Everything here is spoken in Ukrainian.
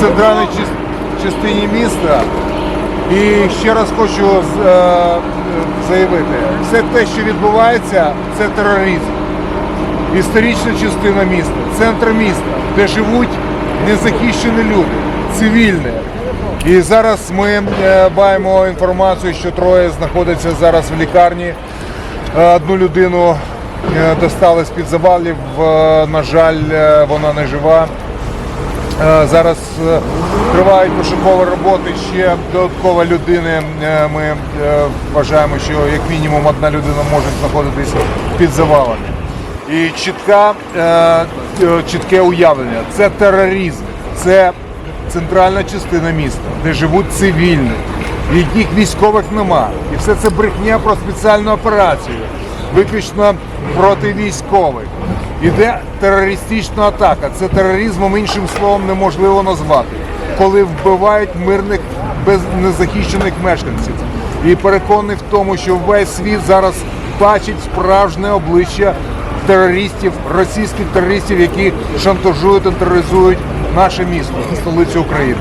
в центральній частині міста. І ще раз хочу е, заявити, все те, що відбувається, це тероризм. Історична частина міста, центр міста, де живуть незахищені люди, цивільні. І зараз ми е, маємо інформацію, що троє знаходяться зараз в лікарні. Е, Одну людину достали з-під завалів. На жаль, вона не жива. Е, Зараз е, тривають пошукові роботи. Ще додаткова людини. Е, Ми вважаємо, що як мінімум одна людина може знаходитись під завалами. І чітка, чітке уявлення. Це тероризм, це центральна частина міста, де живуть цивільні, яких військових нема. І все це брехня про спеціальну операцію, виключно проти військових. Іде терористична атака. Це тероризмом іншим словом неможливо назвати, коли вбивають мирних без незахищених мешканців. І переконаний в тому, що весь світ зараз бачить справжнє обличчя терористів, російських терористів, які шантажують і тероризують наше місто, столицю України.